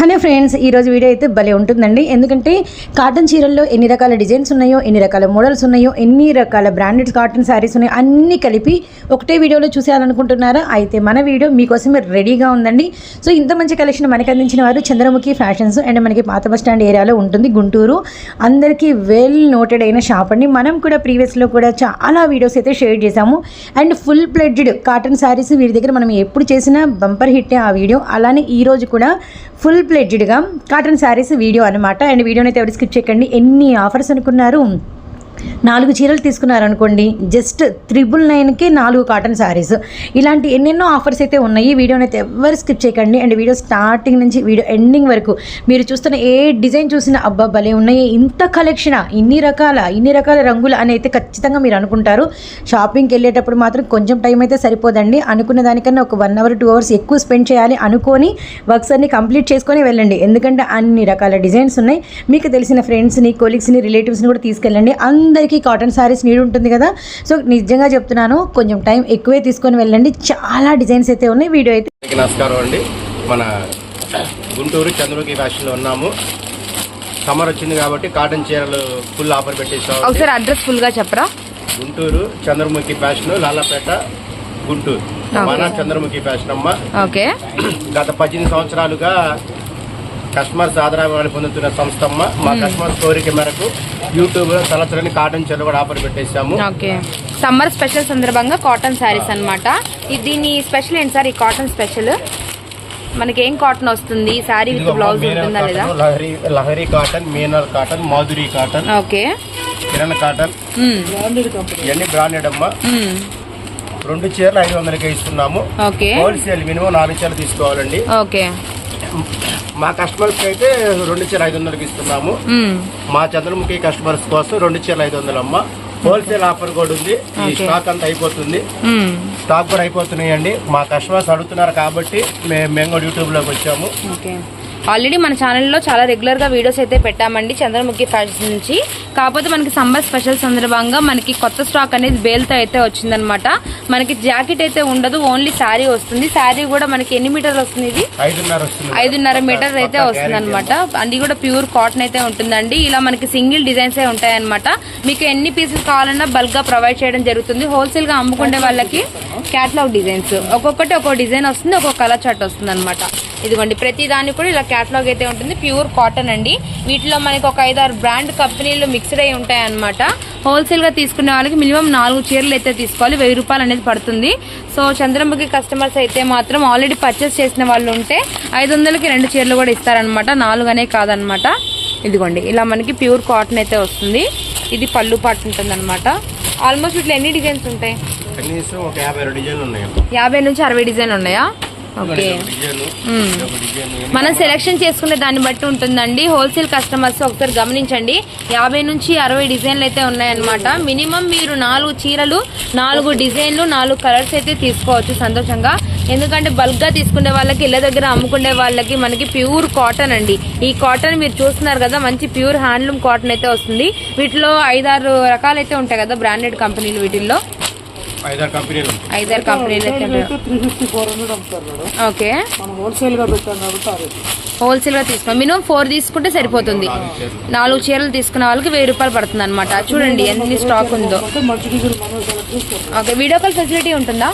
Hello friends ఈరోజు video అయితే భలే ఉంటుందండి. ఎందుకంటే కాటన్ చీరల్లో ఎన్ని రకాల డిజైన్స్ ఉన్నాయో ఎన్ని రకాల మోడల్స్ ఉన్నాయో ఎన్ని రకాల బ్రాండెడ్ కాటన్ శారీస్ ఉన్నాయో అన్నీ కలిపి ఒకటే వీడియోలో చూసేయాలనుకుంటున్నారా? అయితే మన వీడియో మీకోసమే రెడీగా ఉందండి. సో ఇంత మంచి కలెక్షన్ మనకి అందించిన వారు చంద్రముఖి ఫ్యాషన్స్ అండ్ మనకి పాత బస్ స్టాండ్ ఏరియాలో ఉంటుంది గుంటూరు. అందరికీ వెల్ నోటెడ్ అయిన షాప్ అండి. మనం కూడా ప్రీవియస్లో కూడా చాలా వీడియోస్ అయితే షేర్ చేశాము. And full pledged cotton sarees వీరి దగ్గర మనం ఎప్పుడు చేసినా బంపర్ హిట్టే ఆ వీడియో. అలానే ఈరోజు కూడా ఫుల్ ప్లెడ్జ్డ్గా కాటన్ శారీస్ వీడియో అనమాట అండ్ వీడియోని అయితే ఎవరు స్కిప్ చేయకండి. ఎన్ని ఆఫర్స్ అనుకున్నారు? నాలుగు చీరలు తీసుకున్నారనుకోండి జస్ట్ త్రిబుల్ నైన్కి నాలుగు కాటన్ శారీస్ ఇలాంటి ఎన్నెన్నో ఆఫర్స్ అయితే ఉన్నాయి. వీడియోని అయితే ఎవరు స్కిప్ చేయకండి. అండ్ వీడియో స్టార్టింగ్ నుంచి వీడియో ఎండింగ్ వరకు మీరు చూస్తున్న ఏ డిజైన్ చూసినా అబ్బా భలే ఉన్నాయి. ఇంత కలెక్షన్ ఇన్ని రకాల? ఇన్ని రకాల రంగులు అని అయితే ఖచ్చితంగా మీరు అనుకుంటారు. షాపింగ్కి వెళ్ళేటప్పుడు మాత్రం కొంచెం టైం అయితే సరిపోదండి. అనుకున్న దానికన్నా ఒక వన్ అవర్ టూ అవర్స్ ఎక్కువ స్పెండ్ చేయాలి అనుకొని వర్క్స్ అన్ని కంప్లీట్ చేసుకొని వెళ్ళండి. ఎందుకంటే అన్ని రకాల డిజైన్స్ ఉన్నాయి. మీకు తెలిసిన ఫ్రెండ్స్ని కొలీగ్స్ని రిలేటివ్స్ని కూడా తీసుకెళ్ళండి. అందరికీ కాటన్ శారీస్ నీడ్ ఉంటుంది కదా. సో నిజంగా చెప్తున్నాను కొంచెం టైం ఎక్కువే తీసుకొని వెళ్ళండి. చాలా డిజైన్స్ అయితే ఉన్నాయి వీడియో అయితే. నమస్కారం అండి. మన గుంటూరు చంద్రముఖి ఫ్యాషన్లో ఉన్నాము. సమ్మర్ వచ్చింది కాబట్టి కాటన్ చీరలు ఫుల్ ఆఫర్ పెట్టేసాం ఒకసారి అడ్రస్ ఫుల్గా చెప్పరా? గుంటూరు చంద్రముఖి ఫ్యాషన్ లాలాపేట గుంటూరు. మన చంద్రముఖి ఫ్యాషన్ అమ్మ. ఓకే. గత పద్దెనిమిది సంవత్సరాలుగా కస్టమర్స్ ఆదరణ పొందుతున్న సంస్థ మా కస్టమర్స్ కోరిక మేరకు యూట్యూబ్లో తలచరని కాటన్ చీరలు కూడా ఆఫర్ పెట్టేశాము. ఓకే. సమ్మర్ స్పెషల్ సందర్భంగా కాటన్ శారీస్ అన్నమాట. ఇది దీని స్పెషల్ ఏంటి సార్? ఈ కాటన్ స్పెషల్? మనకి ఏం కాటన్ వస్తుంది? శారీ విత్ బ్లౌజ్ ఉంటుందా లేదా? Lahari Lahari cotton మీనర్ cotton Madhuri cotton okay. Kiran cotton. మ్మ్. ఇవన్నీ బ్రాండెడ్ అమ్మ. మ్మ్. రెండు చీరలు ఐదు వందలకే ఇస్తున్నాము. ఓకే. హోల్సేల్ మినిమం నాలుగు చీరలు తీసుకోవాలండి. ఓకే. మా కస్టమర్స్ అయితే రెండు చీర ఐదు వందలకి ఇస్తున్నాము. మా చంద్రముఖి కస్టమర్స్ కోసం రెండు చీరలు ఐదు వందలు అమ్మ. హోల్సేల్ ఆఫర్ కూడా ఉంది. ఈ. స్టాక్ అంతా అయిపోతుంది. స్టాక్ కూడా అయిపోతున్నాయండి. మా కస్టమర్స్ అడుగుతున్నారు కాబట్టి మేము మేము కూడా యూట్యూబ్లోకి వచ్చాము. ఆల్రెడీ మన ఛానల్లో చాలా రెగ్యులర్గా వీడియోస్ అయితే పెట్టామండి చంద్రముఖి ఫ్యాషన్ నుంచి. కాకపోతే మనకి సమ్మర్ స్పెషల్ సందర్భంగా మనకి కొత్త స్టాక్ అనేది బేల్తో అయితే వచ్చిందనమాట మనకి జాకెట్ అయితే ఉండదు ఓన్లీ శారీ వస్తుంది. శారీ కూడా మనకి ఎన్ని మీటర్లు వస్తుంది ఇది? ఐదున్నర మీటర్ అయితే వస్తుంది అనమాట అది కూడా ప్యూర్ కాటన్ అయితే ఉంటుందండి. ఇలా మనకి సింగిల్ డిజైన్స్ ఉంటాయి అనమాట మీకు ఎన్ని పీసెస్ కావాలన్నా బల్క్గా ప్రొవైడ్ చేయడం జరుగుతుంది. హోల్సేల్గా అమ్ముకునే వాళ్ళకి క్యాటలాగ్ డిజైన్స్ ఒక్కొక్కటి ఒక్కో డిజైన్ వస్తుంది ఒక్కొక్క కలర్ చార్ట్ వస్తుంది అనమాట ఇదిగోండి ప్రతి దానికి కూడా ఇలా క్యాటలాగ్ అయితే ఉంటుంది. ప్యూర్ కాటన్ అండి. వీటిలో మనకి ఒక ఐదారు బ్రాండ్ కంపెనీలు మిక్స్డ్ అయి ఉంటాయి అనమాట హోల్సేల్గా తీసుకునే వాళ్ళకి మినిమం నాలుగు చీరలు అయితే తీసుకోవాలి. వెయ్యి రూపాయలు అనేది పడుతుంది. సో చంద్రముఖి కస్టమర్స్ అయితే మాత్రం ఆల్రెడీ పర్చేస్ చేసిన వాళ్ళు ఉంటే ఐదు వందలకి రెండు చీరలు కూడా ఇస్తారనమాట నాలుగు అనే కాదనమాట ఇదిగోండి. ఇలా మనకి ప్యూర్ కాటన్ అయితే వస్తుంది. ఇది పళ్ళు పాటు ఉంటుంది అనమాట ఆల్మోస్ట్ ఇట్లా ఎన్ని డిజైన్స్ ఉంటాయి? యాభై నుంచి అరవై డిజైన్ ఉన్నాయా? ఓకే. మనం సెలెక్షన్ చేసుకునే దాన్ని బట్టి ఉంటుందండి. హోల్సేల్ కస్టమర్స్ ఒకసారి గమనించండి. యాభై నుంచి అరవై డిజైన్లు అయితే ఉన్నాయన్నమాట. మినిమం మీరు నాలుగు చీరలు నాలుగు డిజైన్లు నాలుగు కలర్స్ అయితే తీసుకోవచ్చు సంతోషంగా. ఎందుకంటే బల్క్గా తీసుకునే వాళ్ళకి ఇళ్ళ దగ్గర అమ్ముకునే వాళ్ళకి మనకి ప్యూర్ కాటన్ అండి. ఈ కాటన్ మీరు చూస్తున్నారు కదా మంచి ప్యూర్ హ్యాండ్లూమ్ కాటన్ అయితే వస్తుంది. వీటిలో ఐదారు రకాలైతే ఉంటాయి కదా బ్రాండెడ్ కంపెనీలు వీటిల్లో. ఐదారు కంపెనీలు. ఐదారు ఓకే. మనం హోల్సేల్గా. హోల్సేల్గా తీసుకో. మినిమం ఫోర్ తీసుకుంటే సరిపోతుంది. నాలుగు చీరలు. తీసుకున్న వాళ్ళకి వెయ్యి రూపాయలు పడుతుంది అనమాట చూడండి ఎన్ని స్టాక్ ఉందో. ఓకే వీడియో కాల్ ఫెసిలిటీ ఉంటుందా?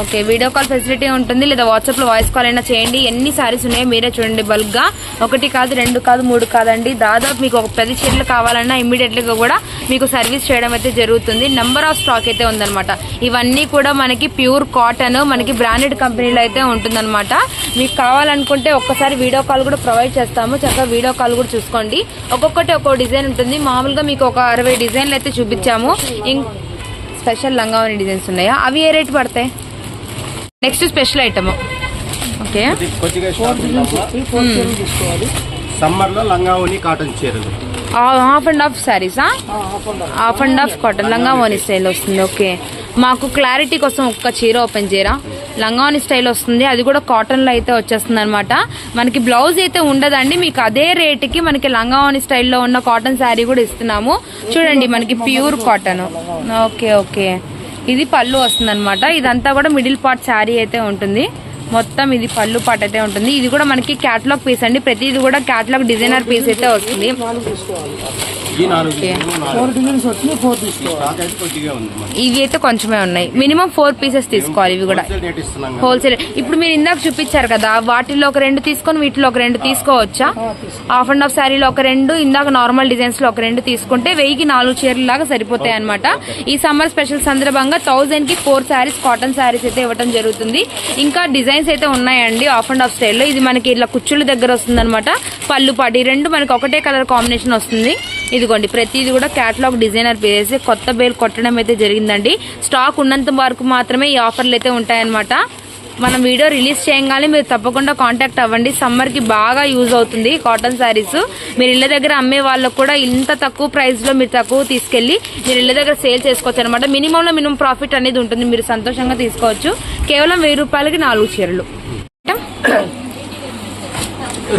ఓకే వీడియో కాల్ ఫెసిలిటీ ఉంటుంది. లేదా వాట్సాప్లో వాయిస్ కాల్ అయినా చేయండి. ఎన్ని సారీస్ ఉన్నాయో మీరే చూడండి బల్క్గా. ఒకటి కాదు రెండు కాదు మూడు కాదండి. దాదాపు మీకు ఒక పది చీరలు కావాలన్నా ఇమ్మీడియట్గా కూడా మీకు సర్వీస్ చేయడం అయితే జరుగుతుంది. నెంబర్ ఆఫ్ స్టాక్ అయితే ఉందన్నమాట. ఇవన్నీ కూడా మనకి ప్యూర్ కాటన్ మనకి బ్రాండెడ్ కంపెనీలో అయితే ఉంటుందన్నమాట. మీకు కావాలనుకుంటే ఒక్కసారి వీడియో కాల్ కూడా ప్రొవైడ్ చేస్తాము. చక్కగా వీడియో కాల్ కూడా చూసుకోండి. ఒక్కొక్కటి ఒక్కో డిజైన్ ఉంటుంది. మామూలుగా మీకు ఒక అరవై డిజైన్లు అయితే చూపించాము. స్పెషల్ లంగావని డిజైన్స్ ఉన్నాయా? అవి ఏ రేట్ పడతాయి? నెక్స్ట్ స్పెషల్ ఐటమ్ ఓకే కొద్ది- కొద్దిగా స్టాక్ ఉందమ్మా. ఫోర్ చీరలు తీసుకోవాలి సమ్మర్లో లంగావుని కాటన్ చీరలు. హాఫ్ అండ్ హాఫ్ శారీసా హాఫ్ అండ్ హాఫ్. కాటన్ లంగావోని స్టైల్ వస్తుంది ఓకే మాకు క్లారిటీ కోసం ఒక్క చీర ఓపెన్ చేయరా? లంగావోని స్టైల్ వస్తుంది అది కూడా కాటన్లో అయితే వచ్చేస్తుంది అనమాట మనకి బ్లౌజ్ అయితే ఉండదండి మీకు అదే రేటుకి మనకి లంగావోని స్టైల్లో ఉన్న కాటన్ శారీ కూడా ఇస్తున్నాము. చూడండి మనకి ప్యూర్ కాటన్ ఓకే ఓకే ఇది పళ్ళు వస్తుంది ఇదంతా కూడా మిడిల్ పార్ట్ శారీ అయితే ఉంటుంది. మొత్తం ఇది పళ్ళు పాట అయితే ఉంటుంది. ఇది కూడా మనకి క్యాటలాగ్ పీస్ అండి. ప్రతిది కూడా క్యాటలాగ్ డిజైనర్ పీస్ అయితే వస్తుంది. ఇవి అయితే కొంచెమే ఉన్నాయి. మినిమం ఫోర్ పీసెస్ తీసుకోవాలి ఇవి కూడా. హోల్సేల్ రేట్ ఇస్తున్నాం కదా. హోల్సేల్ ఇప్పుడు మీరు ఇందాక చూపించారు కదా వాటిలో ఒక రెండు తీసుకొని వీటిలో ఒక రెండు తీసుకోవచ్చా? హాఫ్ అండ్ హాఫ్ శారీలో ఒక రెండు ఇందాక నార్మల్ డిజైన్స్లో ఒక రెండు తీసుకుంటే వెయ్యికి నాలుగు చీరలు లాగా సరిపోతాయి అనమాట ఈ సమ్మర్ స్పెషల్ సందర్భంగా థౌజండ్కి ఫోర్ శారీస్ కాటన్ శారీస్ అయితే ఇవ్వడం జరుగుతుంది. ఇంకా డిజైన్స్ అయితే ఉన్నాయండి హాఫ్ అండ్ హాఫ్ స్టైల్లో ఇది మనకి ఇలా కుచ్చుల దగ్గర వస్తుంది అనమాట పళ్ళు పాటి రెండు మనకి ఒకటే కలర్ కాంబినేషన్ వస్తుంది. ఇదిగోండి ప్రతిది కూడా క్యాటలాగ్ డిజైనర్ పేరేసి కొత్త బేల్ కొట్టడం అయితే జరిగిందండి. స్టాక్ ఉన్నంత వరకు మాత్రమే ఈ ఆఫర్లు అయితే ఉంటాయన్నమాట. మనం వీడియో రిలీజ్ చేయగానే మీరు తప్పకుండా కాంటాక్ట్ అవ్వండి. సమ్మర్కి బాగా యూజ్ అవుతుంది కాటన్ శారీస్ మీరు ఇళ్ళ దగ్గర అమ్మే వాళ్ళకు కూడా ఇంత తక్కువ ప్రైస్లో మీరు తక్కువ తీసుకెళ్ళి మీరు ఇళ్ళ దగ్గర సేల్ చేసుకోవచ్చు అనమాట మినిమం లో మినిమం ప్రాఫిట్ అనేది ఉంటుంది. మీరు సంతోషంగా తీసుకోవచ్చు. కేవలం వెయ్యి రూపాయలకి నాలుగు చీరలు.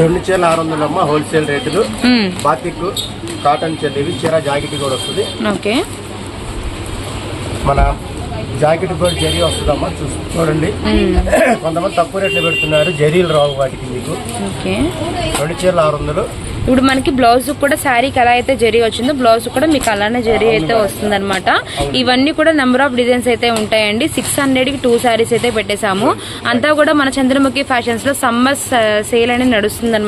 రెండు చీరలు ఆరు వందలు అమ్మ హోల్సేల్ రేటులు. బాతిక్ కాటన్ చీరలు ఇవి చీర జాకెట్ కూడా వస్తుంది. ఓకే. మన జాకెట్ కూడా జరీ వస్తుందమ్మా చూసి చూడండి. కొంతమంది తక్కువ రేట్లు పెడుతున్నారు జరీలు రావు వాటికి మీకు. రెండు చీరలు ఆరు వందలు. ఇప్పుడు మనకి బ్లౌజ్ కూడా శారీకి ఎలా అయితే జరీ వచ్చిందో. బ్లౌజ్ కూడా మీకు అలానే జరీ అయితే వస్తుంది ఇవన్నీ కూడా నెంబర్ ఆఫ్ డిజైన్స్ అయితే ఉంటాయండి. సిక్స్ హండ్రెడ్కి టూ శారీస్ అయితే పెట్టేశాము. అంతా కూడా మన చంద్రముఖి ఫ్యాషన్స్లో సమ్మర్ సేల్ అనేది నడుస్తుంది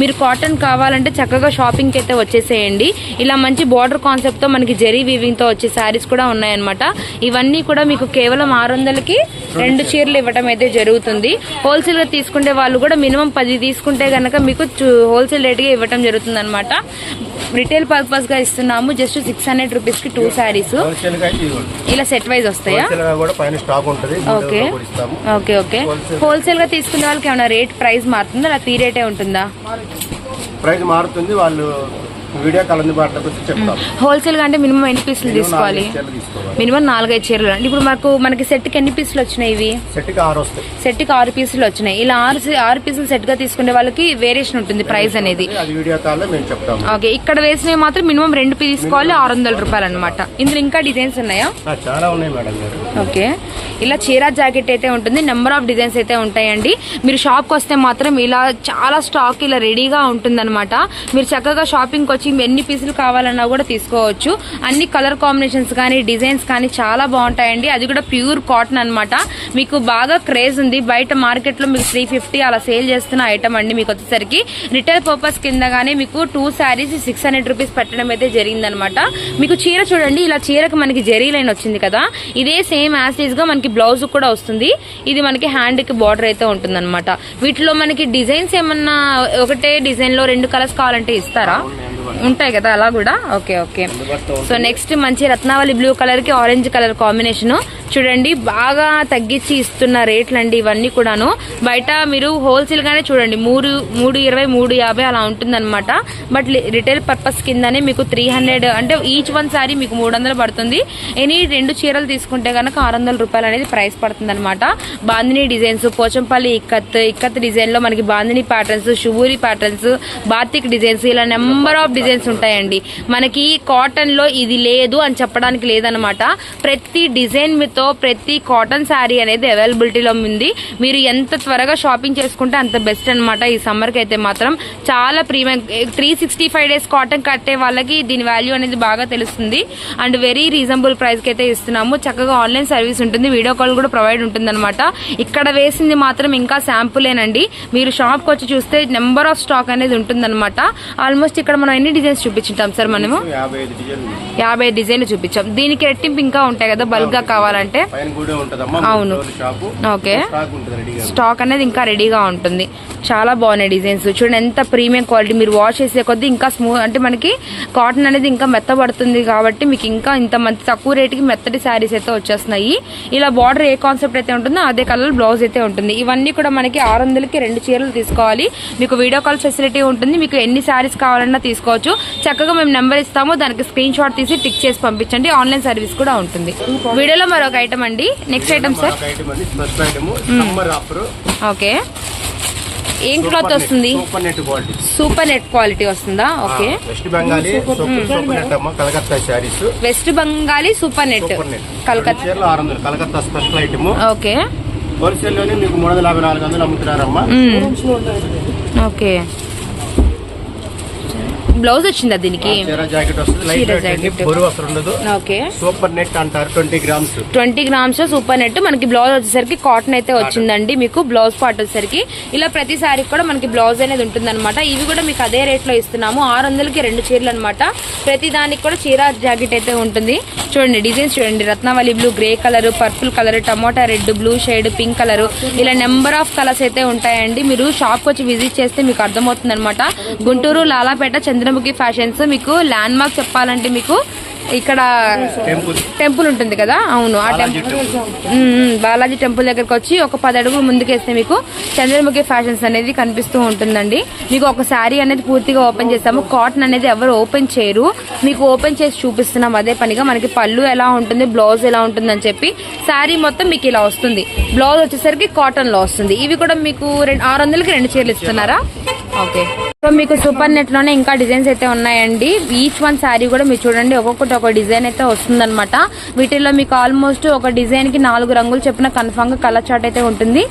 మీరు కాటన్ కావాలంటే చక్కగా షాపింగ్కి అయితే వచ్చేసేయండి. ఇలా మంచి బార్డర్ కాన్సెప్ట్తో మనకి జరీ వీవింగ్తో వచ్చే శారీస్ కూడా ఉన్నాయన్నమాట. ఇవన్నీ కూడా మీకు కేవలం ఆరు వందలకి రెండు చీరలు ఇవ్వడం అయితే జరుగుతుంది. హోల్సేల్గా తీసుకునే వాళ్ళు కూడా మినిమం పది తీసుకుంటే గనక మీకు హోల్సేల్ రేట్గా ఇవ్వడం జరుగుతుంది అనమాట రిటైల్ పర్పస్గా ఇస్తున్నాము జస్ట్ సిక్స్ హండ్రెడ్ రూపీస్కి టూ శారీస్. ఇలా సెట్ వైజ్ వస్తాయా? Okay okay okay Wholesale. హోల్సేల్గా తీసుకునే వాళ్ళకి ఏమైనా రేట్ ప్రైస్ మారుతుందా అలా పీ రేటే ఉంటుందా? ప్రైస్ మారుతుంది వాళ్ళు వీడియో కాల్ అందుబాటులోకి వచ్చి చెప్తాం. హోల్సేల్గా అంటే మినిమం ఎన్ని పీసులు తీసుకోవాలి? మినిమం నాలుగైదు చీరలు. అంటే ఇప్పుడు మనకు మనకి సెట్కి ఎన్ని పీసులు వచ్చినాయి ఇవి? సెట్కి ఆరు వస్తాయి. సెట్కి ఆరు పీసులు వచ్చినాయి. ఇలా ఆరు ఆరు పీసులు సెట్గా తీసుకునే వాళ్ళకి వేరియేషన్ ఉంటుంది ప్రైస్ అనేది. అది వీడియో కాల్లో మేము చెప్తాము. ఓకే ఇక్కడ వేసినవి మాత్రం మినిమం రెండు పీస్ తీసుకోవాలి ఆరు వందల రూపాయలు అనమాట ఇందులో ఇంకా డిజైన్స్ ఉన్నాయా? చాలా ఉన్నాయి మేడం ఓకే. ఇలా చీర జాకెట్ అయితే ఉంటుంది నెంబర్ ఆఫ్ డిజైన్స్ అయితే ఉంటాయండి. మీరు షాప్కి వస్తే మాత్రం ఇలా చాలా స్టాక్ ఇలా రెడీగా ఉంటుందన్నమాట. మీరు చక్కగా షాపింగ్కి వచ్చి ఎన్ని పీసులు కావాలన్నా కూడా తీసుకోవచ్చు. అన్ని కలర్ కాంబినేషన్స్ కానీ డిజైన్స్ కానీ చాలా బాగుంటాయండి. అది కూడా ప్యూర్ కాటన్ అనమాట మీకు బాగా క్రేజ్ ఉంది. బయట మార్కెట్లో మీకు త్రీ ఫిఫ్టీ అలా సేల్ చేస్తున్న ఐటమ్ అండి మీకు వచ్చేసరికి. రిటైల్ పర్పస్ కింద కానీ మీకు two sarees six hundred rupees పెట్టడం అయితే జరిగిందనమాట మీకు చీర చూడండి. ఇలా చీరకు మనకి జరీ లైన్ వచ్చింది కదా. ఇదే సేమ్ యాసిస్గా మనకి బ్లౌజ్ కూడా వస్తుంది. ఇది మనకి హ్యాండ్కి బార్డర్ అయితే ఉంటుంది అనమాట వీటిలో మనకి డిజైన్స్ ఏమన్నా ఒకటే డిజైన్లో రెండు కలర్స్ కావాలంటే ఇస్తారా? ఉంటాయి కదా అలా కూడా? Okay okay. సో నెక్స్ట్ మంచి రత్నావళి బ్లూ కలర్కి ఆరెంజ్ కలర్ కాంబినేషన్ చూడండి బాగా తగ్గించి ఇస్తున్న రేట్లు అండి ఇవన్నీ కూడాను. బయట మీరు హోల్సేల్ గానే చూడండి మూడు మూడు ఇరవై మూడు యాభై అలా ఉంటుందన్నమాట. బట్ రిటైల్ పర్పస్ కిందనే మీకు త్రీ హండ్రెడ్ అంటే ఈచ్ వన్ సారీ మీకు మూడు వందలు పడుతుంది. ఎనీ రెండు చీరలు తీసుకుంటే కనుక ఆరు వందల రూపాయలు అనేది ప్రైస్ పడుతుంది అనమాట బాందిని డిజైన్స్ పోచంపల్లి ఇక్కత్ ఇక్కత్ డిజైన్లో మనకి bandhani patterns shibori patterns batik designs ఇలా నెంబర్ ఆఫ్ డిజైన్స్ ఉంటాయండి. మనకి కాటన్లో ఇది లేదు అని చెప్పడానికి లేదనమాట ప్రతి డిజైన్తో ప్రతి కాటన్ శారీ అనేది అవైలబిలిటీలో ఉంది. మీరు ఎంత త్వరగా షాపింగ్ చేసుకుంటే అంత బెస్ట్ అనమాట ఈ సమ్మర్కి అయితే మాత్రం. చాలా premium three sixty five days cotton కట్టే వాళ్ళకి దీని వాల్యూ అనేది బాగా తెలుస్తుంది. అండ్ వెరీ రీజనబుల్ ప్రైస్కి అయితే ఇస్తున్నాము. చక్కగా ఆన్లైన్ సర్వీస్ ఉంటుంది వీడియో కాల్ కూడా ప్రొవైడ్ ఉంటుంది ఇక్కడ వేసింది మాత్రం ఇంకా శాంపులేనండి మీరు షాప్కి వచ్చి చూస్తే నెంబర్ ఆఫ్ స్టాక్ అనేది ఉంటుందన్నమాట. ఆల్మోస్ట్ ఇక్కడ మనం ఎన్ని డిజైన్స్ చూపించుంటాం సార్ మనము? యాభై డిజైన్లు చూపించాం. దీనికి రెట్టింపు ఇంకా ఉంటాయి కదా బల్క్గా కావాలంటే? అవును. ఓకే. స్టాక్ అనేది ఇంకా రెడీగా ఉంటుంది. చాలా బాగున్నాయి డిజైన్స్. చూడండి ఎంత ప్రీమియం క్వాలిటీ మీరు వాష్ చేసే కొద్దీ ఇంకా స్మూత్ అంటే మనకి కాటన్ అనేది ఇంకా మెత్తబడుతుంది కాబట్టి మీకు ఇంకా ఇంత మంచి తక్కువ రేటుకి మెత్తటి శారీస్ అయితే వచ్చేస్తున్నాయి. ఇలా బార్డర్ ఏ కాన్సెప్ట్ అయితే ఉంటుందో అదే కలర్ బ్లౌజ్ అయితే ఉంటుంది. ఇవన్నీ కూడా మనకి ఆరు వందలకి రెండు చీరలు తీసుకోవాలి. మీకు వీడియో కాల్ ఫెసిలిటీ ఉంటుంది. మీకు ఎన్ని శారీస్ కావాలన్నా తీసుకోవచ్చు చక్కగా మేము నెంబర్ ఇస్తాము. దానికి స్క్రీన్ షాట్ తీసి టిక్ చేసి పంపించండి. ఆన్లైన్ సర్వీస్ కూడా ఉంటుంది. వీడియోలో మరొక ఐటమ్ అండి. నెక్స్ట్ ఐటమ్ సార్ ఓకే ఏం క్లాత్ వస్తుంది? సూపర్ నెట్ క్వాలిటీ వస్తుందా? Okay West Bengali Calcutta sarees West Bengali super net Calcutta special item okay హోల్సేల్లోనే మీకు మూడు వందల యాభై నాలుగు వందలు అమ్ముతున్నారమ్మా. ఓకే బ్లౌజ్ వచ్చిందా దీనికి? ఓకే. సూపర్ నెట్ అంటారు. Twenty grams twenty grams super net. మనకి బ్లౌజ్ వచ్చేసరికి కాటన్ అయితే వచ్చిందండి మీకు. బ్లౌజ్ పార్ట్ వచ్చేసరికి. ఇలా ప్రతి సారీ కూడా మనకి బ్లౌజ్ అనేది ఉంటుంది ఇవి కూడా మీకు అదే రేట్లో ఇస్తున్నాము. ఆరు వందలకి రెండు చీరలు అనమాట ప్రతి దానికి కూడా చీర జాకెట్ అయితే ఉంటుంది. చూడండి డిజైన్స్ చూడండి. Ratnavali blue grey colour purple colour tomato red blue shade pink colour ఇలా నెంబర్ ఆఫ్ కలర్స్ అయితే ఉంటాయండి. మీరు షాప్ వచ్చి విజిట్ చేస్తే మీకు అర్థమవుతుంది అనమాట గుంటూరు లాలాపేట చంద్రముఖి ఫ్యాషన్స్ మీకు ల్యాండ్ మార్క్ చెప్పాలంటే మీకు ఇక్కడ టెంపుల్. ఉంటుంది కదా? అవును ఆ టెంపుల్. బాలాజీ టెంపుల్ దగ్గరకు వచ్చి ఒక పది అడుగులు ముందుకేస్తే మీకు చంద్రముఖి ఫ్యాషన్స్ అనేది కనిపిస్తూ ఉంటుందండి. మీకు ఒక శారీ అనేది పూర్తిగా ఓపెన్ చేస్తాము. కాటన్ అనేది ఎవరు ఓపెన్ చేయరు. మీకు ఓపెన్ చేసి చూపిస్తున్నాం అదే పనిగా. మనకి పళ్ళు ఎలా ఉంటుంది బ్లౌజ్ ఎలా ఉంటుంది అని చెప్పి శారీ మొత్తం మీకు ఇలా వస్తుంది. బ్లౌజ్ వచ్చేసరికి కాటన్లో వస్తుంది. ఇవి కూడా మీకు రెండు ఆరు వందలకి రెండు చీరలు ఇస్తున్నారా? ఓకే. సో మీకు సూపర్ నెట్లోనే ఇంకా డిజైన్స్ అయితే ఉన్నాయండి. ఈచ్ వన్ శారీ కూడా మీరు చూడండి. ఒక్కొక్కటి ఒక డిజైన్ అయితే వస్తుందన్నమాట. వీటిల్లో మీకు ఆల్మోస్ట్ ఒక డిజైన్కి నాలుగు రంగులు చెప్పిన కన్ఫామ్గా కలర్ చార్ట్ అయితే ఉంటుంది.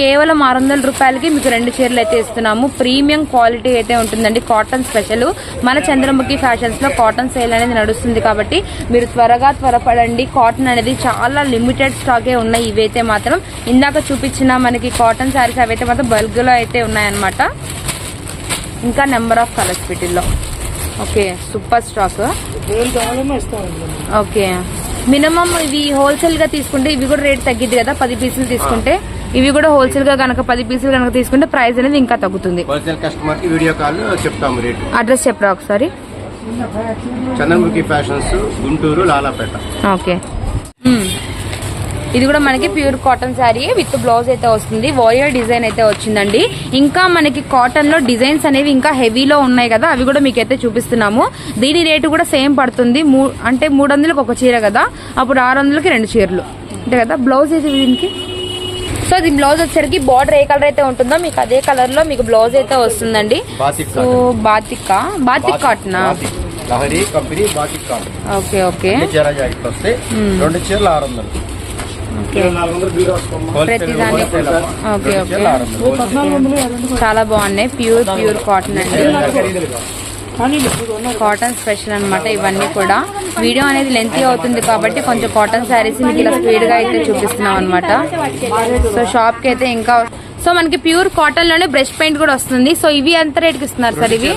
కేవలం ఆరు వందల రూపాయలకి మీకు రెండు చీరలు అయితే ఇస్తున్నాము. ప్రీమియం క్వాలిటీ అయితే ఉంటుందండి. Cotton special. మన చంద్రముఖి ఫ్యాషన్స్లో కాటన్ సేల్ అనేది నడుస్తుంది కాబట్టి మీరు త్వరగా త్వరపడండి. కాటన్ అనేది చాలా లిమిటెడ్ స్టాకే ఉన్నాయి ఇవైతే మాత్రం ఇందాక చూపించిన మనకి కాటన్ శారీస్ అవైతే మాత్రం బల్గ్లో అయితే ఉన్నాయన్నమాట. ఇంకా నెంబర్ ఆఫ్ కలర్స్ వీటిల్లో. Okay super stock. Okay. Minimum ఇవి హోల్సేల్గా తీసుకుంటే ఇవి కూడా రేట్ తగ్గిద్ది కదా పది పీసులు తీసుకుంటే. ఇవి కూడా హోల్సేల్గా కనుక పది పీసులు కనుక తీసుకుంటే ప్రైస్ అనేది ఇంకా తగ్గుతుంది. హోల్సేల్ కస్టమర్కి వీడియో కాల్ చెప్తాము రేటు. అడ్రస్ చెప్పరా ఒకసారి? చంద్రముఖి ఫ్యాషన్స్ గుంటూరు లాలాపేట. ఓకే. ఇది కూడా మనకి pure cotton sari with blouse అయితే వస్తుంది. వారియర్ డిజైన్ అయితే వచ్చిందండి. ఇంకా మనకి కాటన్లో డిజైన్స్ అనేవి ఇంకా హెవీలో ఉన్నాయి కదా అవి కూడా మీకు అయితే చూపిస్తున్నాము. దీని రేటు కూడా సేమ్ పడుతుంది. అంటే మూడు వందలకు ఒక చీర కదా అప్పుడు ఆరు వందలకి రెండు చీరలు. అంతే కదా? బ్లౌజ్ అయితే దీనికి? సో దీని బ్లౌజ్ వచ్చేసరికి బార్డర్ ఏ కలర్ అయితే ఉంటుందో మీకు అదే కలర్లో మీకు బ్లౌజ్ అయితే వస్తుందండి. So batik batik cotton okay okay రెండు చీరలు ఆరు వందలు. ఓకే. Okay okay. చాలా బాగున్నాయి. ప్యూర్ ప్యూర్ కాటన్ అండి. కాటన్ స్పెషల్ అనమాట ఇవన్నీ కూడా. వీడియో అనేది లెంత్ అవుతుంది కాబట్టి కొంచెం కాటన్ శారీస్ మీకు ఇలా స్పీడ్గా అయితే చూపిస్తున్నాం అనమాట సో షాప్కి అయితే ఇంకా సో మనకి ప్యూర్ కాటన్లోనే బ్రష్ పెయింట్ కూడా వస్తుంది. సో ఇవి ఎంత రేట్కి ఇస్తున్నారు సార్ ఇవి?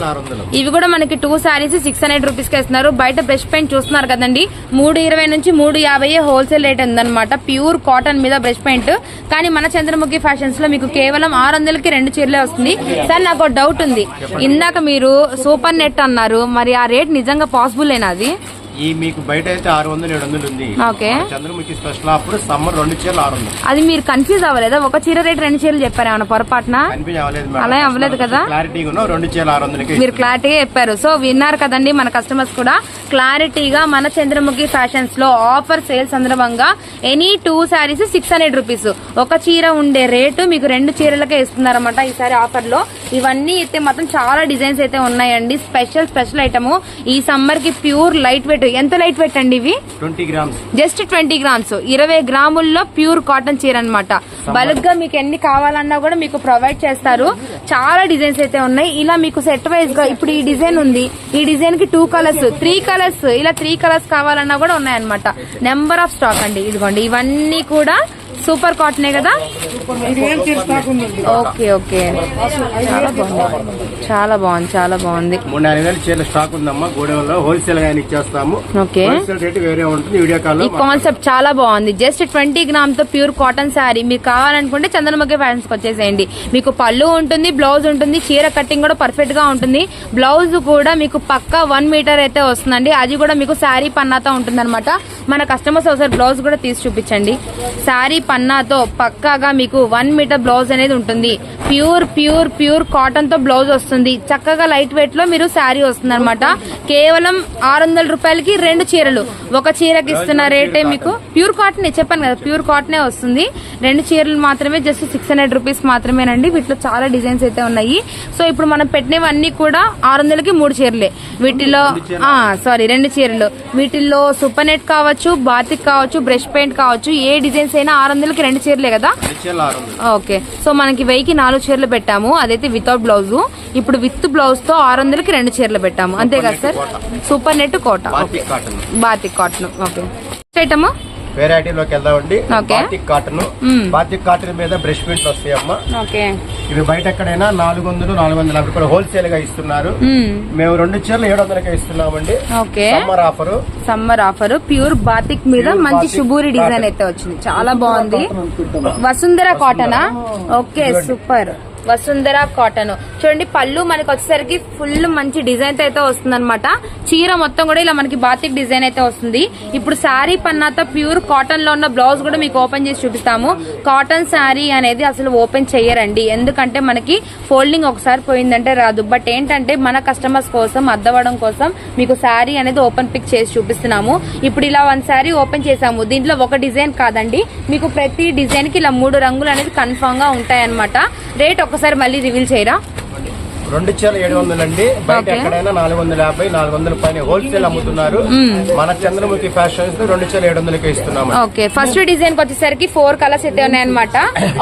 ఇవి కూడా మనకి టూ శారీస్ సిక్స్ హండ్రెడ్ రూపీస్కి ఇస్తున్నారు. బయట బ్రష్ పెయింట్ చూస్తున్నారు కదండి. మూడు ఇరవై నుంచి మూడు యాభై హోల్సేల్ రేట్ ఉందన్నమాట. ప్యూర్ కాటన్ మీద బ్రష్ పెయింట్. కానీ మన చంద్రముఖి ఫ్యాషన్స్లో మీకు కేవలం ఆరు వందలకి రెండు చీరలే వస్తుంది. సార్ నాకు డౌట్ ఉంది. ఇందాక మీరు సూపర్ నెట్ అన్నారు. మరి ఆ రేట్ నిజంగా పాసిబుల్ ఏనా అది? ఈ మీకు బయట అయితే ఆరు వందలు ఏడు వందలు ఉంది. ఓకే. చంద్రముఖి స్పెషల్ అప్పుడు సమ్మర్ రెండు చీరలు ఆరు వందలు అది మీరు కన్ఫ్యూజ్ అవ్వలేదా? ఒక చీర రేట్ రెండు చీరలు చెప్పారు ఏమన్నా పొరపాటున? అవ్వలేదు అలా అవ్వలేదు కదా? క్లారిటీగా రెండు చీరలు ఆరు వందలకి మీరు క్లారిటీగా చెప్పారు. సో విన్నారు కదండి మన కస్టమర్స్ కూడా. క్లారిటీగా మన చంద్రముఖి ఫ్యాషన్స్లో ఆఫర్ సేల్ సందర్భంగా any two saris six hundred rupees ఒక చీర ఉండే రేటు మీకు రెండు చీరలకే ఇస్తున్నారన్నమాట ఈసారి ఆఫర్లో. ఇవన్నీ అయితే మాత్రం చాలా డిజైన్స్ అయితే ఉన్నాయండి. Special special item. ఈ సమ్మర్కి ప్యూర్ లైట్ వెయిట్. ఎంత లైట్ వెయిట్ అండి ఇవి? Twenty grams. Just twenty grams. ఇరవై గ్రాముల్లో ప్యూర్ కాటన్ చీర అనమాట బల్క్గా మీకు ఎన్ని కావాలన్నా కూడా మీకు ప్రొవైడ్ చేస్తారు. చాలా డిజైన్స్ అయితే ఉన్నాయి. ఇలా మీకు సెట్ వైజ్గా ఇప్పుడు ఈ డిజైన్ ఉంది. ఈ డిజైన్కి టూ కలర్స్ త్రీ కలర్స్ ఇలా త్రీ కలర్స్ కావాలన్నా కూడా ఉన్నాయన్నమాట. నెంబర్ ఆఫ్ స్టాక్ అండి. ఇదిగోండి. ఇవన్నీ కూడా సూపర్ కాటనే కదా? ఇది ఏం చీర స్టాక్ ఉందండి ఓకే ఓకే. చాలా బాగుంది. చాలా బాగుంది చాలా బాగుంది. మూడు నాలుగు వేల చీరల స్టాక్ ఉందమ్మా. గోడౌన్లో హోల్సేల్గా ఇచ్చేస్తాము. ఓకే. హోల్సేల్ రేట్ వేరే ఉంటుంది. వీడియో కాల్ ఈ కాన్సెప్ట్ చాలా బాగుంది. జస్ట్ ట్వంటీ గ్రామ్తో ప్యూర్ కాటన్ శారీ మీకు కావాలనుకుంటే చందనముఖి ఫ్యాషన్స్ వచ్చేసేయండి. మీకు పళ్ళు ఉంటుంది బ్లౌజ్ ఉంటుంది చీర కటింగ్ కూడా పర్ఫెక్ట్గా ఉంటుంది. బ్లౌజ్ కూడా మీకు పక్కా వన్ మీటర్ అయితే వస్తుందండి. అది కూడా మీకు శారీ పన్నాతో ఉంటుంది మన కస్టమర్స్ ఒకసారి బ్లౌజ్ కూడా తీసి చూపించండి. శారీ పన్నాతో పక్కాగా మీకు వన్ మీటర్ బ్లౌజ్ అనేది ఉంటుంది. ప్యూర్ ప్యూర్ ప్యూర్ కాటన్తో బ్లౌజ్ వస్తుంది. చక్కగా లైట్ వెయిట్లో మీరు శారీ వస్తుంది కేవలం ఆరు వందల రూపాయలకి రెండు చీరలు. ఒక చీరకి ఇస్తున్న రేటే మీకు ప్యూర్ కాటన్ చెప్పాను కదా ప్యూర్ కాటనే వస్తుంది. రెండు చీరలు మాత్రమే జస్ట్ సిక్స్ హండ్రెడ్ రూపీస్ మాత్రమేనండి. వీటిలో చాలా డిజైన్స్ అయితే ఉన్నాయి. సో ఇప్పుడు మనం పెట్టినవన్నీ కూడా ఆరు వందలకి మూడు చీరలే. వీటిలో సారీ రెండు చీరలు. వీటిల్లో సూపర్ నెట్ కావచ్చు కావచ్చు బాతిక్ కావచ్చు బ్రష్ పెయింట్ కావచ్చు ఏ డిజైన్స్ అయినా ఆరు వందలకి రెండు చీరలే కదా? ఓకే. సో మనకి వెయ్యికి నాలుగు చీరలు పెట్టాము. అదైతే వితౌట్ బ్లౌజ్ ఇప్పుడు విత్ బ్లౌజ్తో ఆరు వందలకి రెండు చీరలు పెట్టాము. అంతే కదా sir? Super net Kota. Batik cotton. Okay. Item వెరైటీలోకి వెళ్దామండి. Batik cotton. బాతిక్ కాటన్ మీద బ్రష్ ప్రింట్లు వస్తాయమ్మా. ఇవి బయట ఎక్కడైనా నాలుగు వందలు నాలుగు వందల యాభై రూపాయలు హోల్సేల్గా ఇస్తున్నారు. మేము. రెండు చీరలు ఏడు వందలకే ఇస్తున్నామండి. Okay. Summer offer. Summer offer pure batik మీద మంచి శుభూరి డిజైన్. అయితే వచ్చింది. చాలా బాగుంది. Vasundhara కాటనా? Okay super. Vasundhara cotton. చూడండి పళ్ళు మనకి వచ్చేసరికి ఫుల్ మంచి డిజైన్ అయితే వస్తుంది చీర మొత్తం కూడా ఇలా మనకి బాతిక్ డిజైన్ అయితే వస్తుంది. ఇప్పుడు శారీ పన్నాతో ప్యూర్ కాటన్లో ఉన్న బ్లౌజ్ కూడా మీకు ఓపెన్ చేసి చూపిస్తాము. కాటన్ శారీ అనేది అసలు ఓపెన్ చేయరండి. ఎందుకంటే మనకి ఫోల్డింగ్ ఒకసారి పోయిందంటే రాదు. బట్ ఏంటంటే మన కస్టమర్స్ కోసం అద్దవడం కోసం మీకు శారీ అనేది ఓపెన్ పిక్ చేసి చూపిస్తున్నాము. ఇప్పుడు ఇలా వన్ శారీ ఓపెన్ చేసాము దీంట్లో ఒక డిజైన్ కాదండి. మీకు ప్రతి డిజైన్కి ఇలా మూడు రంగులు అనేది కన్ఫామ్గా ఉంటాయన్నమాట. రేట్ ఒక ఒకసారి మళ్ళీ రివీల్ చేయరా? రెండు చీరలు ఏడు వందలు అండి. బయట. ఎక్కడైనా నాలుగు వందల యాభై నాలుగు వందల పైన హోల్సేల్ అమ్ముతున్నారు. మన చంద్రముఖి ఫ్యాషన్స్ రెండు చీరలు ఏడు వందలకే ఇస్తున్నాము. ఓకే. ఫస్ట్ డిజైన్ వచ్చేసరికి ఫోర్ కలర్స్ అయితే ఉన్నాయన్నమాట.